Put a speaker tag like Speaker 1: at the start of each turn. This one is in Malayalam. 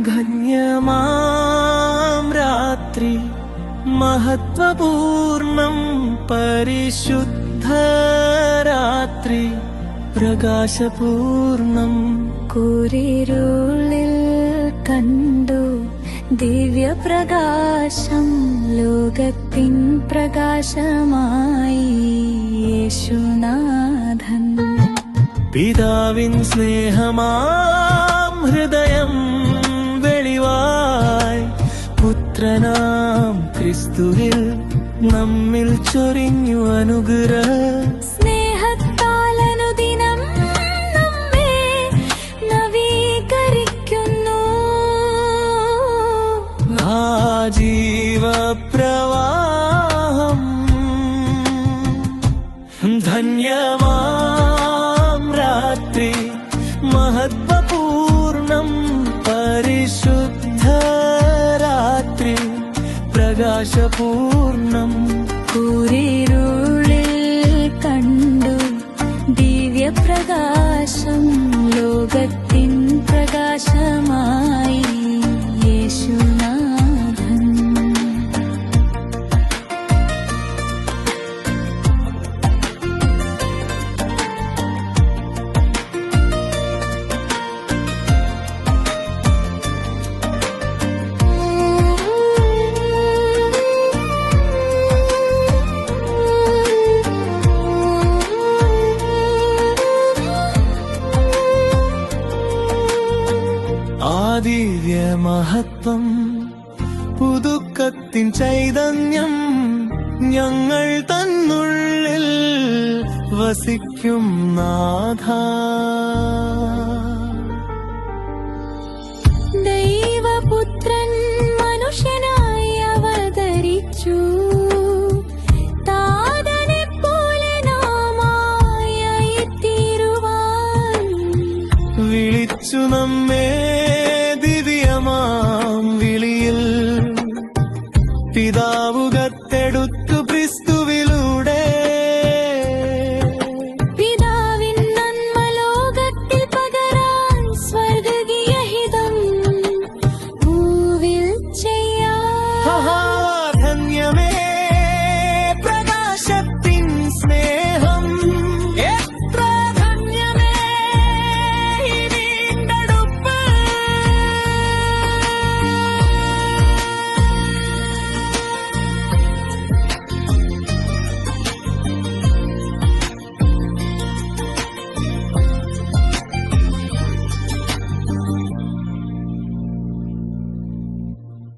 Speaker 1: घन्यमा रात्रि महत्त्वपूर्णं परिशुद्ध रात्रि प्रकाशपूर्णं
Speaker 2: कुरेरु कन्दु दिव्यप्रकाशं प्रकाशं प्रकाशमायि येषुनाथन्
Speaker 1: पिताविन् स्नेह हृदयम् నాం కీస్తురి నమ్మిల్ చొరిని అనుగ్రహ
Speaker 2: స్నేహక పాలను దినం నమ్మే నవీకరికును
Speaker 1: నా జీవ ప్రవాహం ధన్యవాం రాత్రి പ്രകാശപൂർണം
Speaker 2: കൂരിരുളിൽ കണ്ടു ദിവ്യപ്രകാശം ലോകത്തിൻ പ്രകാശം
Speaker 1: ആദിവ്യ മഹത്വം പുതുക്കത്തിൻ ചൈതന്യം ഞങ്ങൾ തന്നുള്ളിൽ വസിക്കും നാഥ
Speaker 2: ദൈവപുത്രൻ മനുഷ്യനായി അവതരിച്ചു
Speaker 1: വിളിച്ചു നമ്മെ look